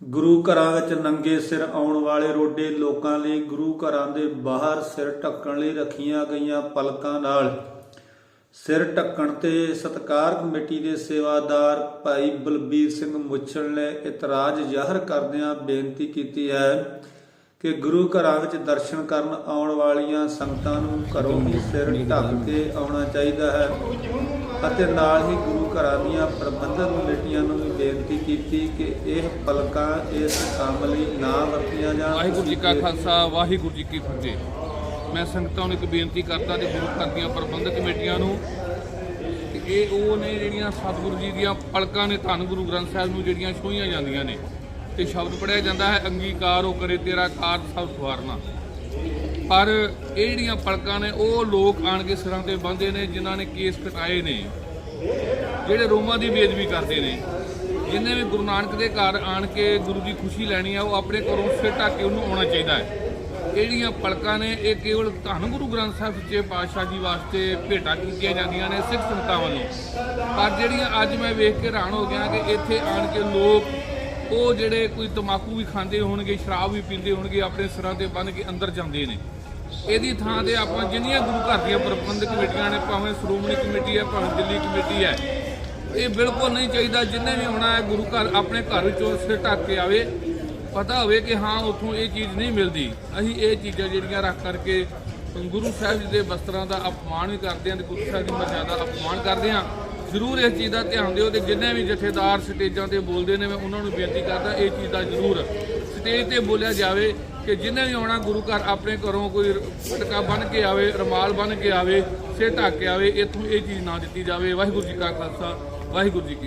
ਗੁਰੂ ਘਰਾਂ ਵਿੱਚ ਨੰਗੇ ਸਿਰ ਆਉਣ ਵਾਲੇ ਰੋਡੇ ਲੋਕਾਂ ਲਈ ਗੁਰੂ ਘਰਾਂ ਦੇ ਬਾਹਰ ਸਿਰ ਢੱਕਣ ਲਈ ਰੱਖੀਆਂ ਗਈਆਂ ਪਲਕਾਂ ਨਾਲ। ਸਿਰ ਢੱਕਣ ਤੇ ਸਤਕਾਰ ਕਮੇਟੀ ਦੇ ਸੇਵਾਦਾਰ ਭਾਈ ਬਲਬੀਰ ਸਿੰਘ ਮੁੱਛਲ ਨੇ ਇਤਰਾਜ਼ ਜ਼ਾਹਰ ਕਰਦਿਆਂ ਬੇਨਤੀ ਕੀਤੀ ਹੈ ਕਿ ਗੁਰੂ ਘਰਾਂ ਵਿੱਚ ਦਰਸ਼ਨ ਕਰਨ ਆਉਣ ਵਾਲੀਆਂ ਸੰਗਤਾਂ ਨੂੰ ਘਰੋਂ ਹੀ ਸਿਰ ਢੱਕ ਕੇ ਆਉਣਾ ਚਾਹੀਦਾ ਹੈ। ਅਤੇ ਨਾਲ ਹੀ ਗੁਰੂ ਘਰਾਂ ਦੀਆਂ ਪ੍ਰਬੰਧਕ ਕਮੇਟੀਆਂ ਨੂੰ ਵੀ ਬੇਨਤੀ ਕੀਤੀ ਕਿ ਇਹ ਪਲਕਾਂ ਇਸ ਕੰਮ ਲਈ ਨਾ ਵਰਤੀਆਂ ਜਾਣ। ਵਾਹਿਗੁਰੂ ਜੀ ਕਾ ਖਾਲਸਾ, ਵਾਹਿਗੁਰੂ ਜੀ ਕੀ ਫਤਿਹ। ਮੈਂ ਸੰਗਤਾਂ ਨੂੰ ਇੱਕ ਬੇਨਤੀ ਕਰਦਾ ਤੇ ਗੁਰੂ ਘਰ ਦੀਆਂ ਪ੍ਰਬੰਧਕ ਕਮੇਟੀਆਂ ਨੂੰ ਕਿ ਇਹ ਉਹ ਨੇ ਜਿਹੜੀਆਂ ਸਤਿਗੁਰੂ ਜੀ ਦੀਆਂ ਪਲਕਾਂ ਨੇ, ਧੰਨ ਗੁਰੂ ਗ੍ਰੰਥ ਸਾਹਿਬ ਨੂੰ ਜਿਹੜੀਆਂ ਛੋਈਆਂ ਜਾਂਦੀਆਂ ਨੇ। ਤੇ ਸ਼ਬਦ ਪੜਿਆ ਜਾਂਦਾ ਹੈ, ਅੰਗੀਕਾਰ ਹੋ ਕਰੇ ਤੇਰਾ ਕਾਰਜ ਸਭ ਸਵਾਰਨਾ ਪਰ ਇਹ ਜਿਹੜੀਆਂ ਪਲਕਾਂ ਨੇ, ਉਹ ਲੋਕ ਆਣ ਕੇ ਸਿਰਾਂ ਤੇ ਬੰਨ੍ਹਦੇ ਨੇ, ਜਿਨ੍ਹਾਂ ਨੇ ਕੇਸ ਕਟਾਏ ਨੇ। ਜਿਹੜੇ ਰੋਮਾਂ ਦੀ ਬੇਦਬੀ ਕਰਦੇ ਨੇ, ਜਿੰਨੇ ਵੀ ਗੁਰੂ ਨਾਨਕ ਦੇ ਘਰ ਆਣ ਕੇ ਗੁਰੂ ਦੀ ਖੁਸ਼ੀ ਲੈਣੀ ਆ, ਉਹ ਆਪਣੇ ਘਰੋਂ ਸਿਰ ਢੱਕ ਕੇ ਉਹਨੂੰ ਆਉਣਾ ਚਾਹੀਦਾ ਹੈ। ਇਹ ਜਿਹੜੀਆਂ ਪਲਕਾਂ ਨੇ, ਇਹ ਕੇਵਲ ਧੰਨ ਗੁਰੂ ਗ੍ਰੰਥ ਸਾਹਿਬ ਸੱਚੇ ਪਾਤਸ਼ਾਹ ਜੀ ਵਾਸਤੇ ਭੇਟਾ ਕੀਤੀਆਂ ਜਾਂਦੀਆਂ ਨੇ ਸਿੱਖ ਸੰਗਤਾਂ ਵੱਲੋਂ। ਪਰ ਜਿਹੜੀਆਂ ਅੱਜ ਮੈਂ ਵੇਖ ਕੇ ਹੈਰਾਨ ਹੋ ਗਿਆ ਕਿ ਇੱਥੇ ਆਣ ਕੇ ਲੋਕ ਉਹ ਜਿਹੜੇ ਕੋਈ ਤਮਾਕੂ ਵੀ ਖਾਂਦੇ ਹੋਣਗੇ, ਸ਼ਰਾਬ ਵੀ ਪੀਂਦੇ ਹੋਣਗੇ, ਆਪਣੇ ਸਿਰਾਂ ਤੇ ਬੰਨ੍ਹ ਕੇ ਅੰਦਰ ਜਾਂਦੇ ਨੇ। ਇਹਦੀ ਥਾਂ ਤੇ ਆਪਾਂ ਜਿੰਨੀਆਂ ਗੁਰੂ ਘਰ ਦੀਆਂ ਪ੍ਰਬੰਧਕ ਕਮੇਟੀਆਂ ਨੇ, ਭਾਵੇਂ ਸ਼੍ਰੋਮਣੀ ਕਮੇਟੀ ਹੈ, ਭਾਵੇਂ ਦਿੱਲੀ ਕਮੇਟੀ ਹੈ, ਇਹ ਬਿਲਕੁਲ ਨਹੀਂ ਚਾਹੀਦਾ ਜਿੰਨੇ ਵੀ ਆਉਣਾ ਹੈ, ਗੁਰੂ ਘਰ ਆਪਣੇ ਘਰ ਵਿੱਚੋਂ ਸਿਰ ਢੱਕ ਕੇ ਆਵੇ। ਪਤਾ ਹੋਵੇ ਕਿ ਹਾਂ, ਉੱਥੋਂ ਇਹ ਚੀਜ਼ ਨਹੀਂ ਮਿਲਦੀ। ਅਸੀਂ ਇਹ ਚੀਜ਼ਾਂ ਜਿਹੜੀਆਂ ਰੱਖ ਕਰਕੇ ਗੁਰੂ ਸਾਹਿਬ ਜੀ ਦੇ ਵਸਤਰਾਂ ਦਾ ਅਪਮਾਨ ਵੀ ਕਰਦੇ ਹਾਂ ਤੇ ਗੁਰੂ ਸਾਹਿਬ ਦੀ ਮਰਜ਼ਾਦਾ ਦਾ ਅਪਮਾਨ ਕਰਦੇ ਹਾਂ। ਜ਼ਰੂਰ ਇਸ ਚੀਜ਼ ਦਾ ਧਿਆਨ ਦਿਓ ਤੇ ਜਿੰਨੇ ਵੀ ਜਥੇਦਾਰ ਸਟੇਜਾਂ ਤੇ ਬੋਲਦੇ ਨੇ, ਮੈਂ ਉਹਨਾਂ ਨੂੰ ਬੇਨਤੀ ਕਰਦਾ, ਇਹ ਚੀਜ਼ ਦਾ ਜ਼ਰੂਰ ਸਟੇਜ ਤੇ ਬੋਲਿਆ ਜਾਵੇ ਕਿ ਜਿੰਨੇ ਵੀ ਆਉਣਾ ਗੁਰੂ ਘਰ ਆਪਣੇ ਘਰੋਂ ਕੋਈ ਪਟਕਾ ਬੰਨ ਕੇ ਆਵੇ, ਰਮਾਲ ਬੰਨ ਕੇ ਆਵੇ, ਸਿਰ ਢੱਕ ਕੇ ਆਵੇ, ਇੱਥੋਂ ਇਹ ਚੀਜ਼ ਨਾ ਦਿੱਤੀ ਜਾਵੇ। ਵਾਹਿਗੁਰੂ ਜੀ ਕਾ ਖਾਲਸਾ, ਵਾਹਿਗੁਰੂ ਜੀ ਕੀ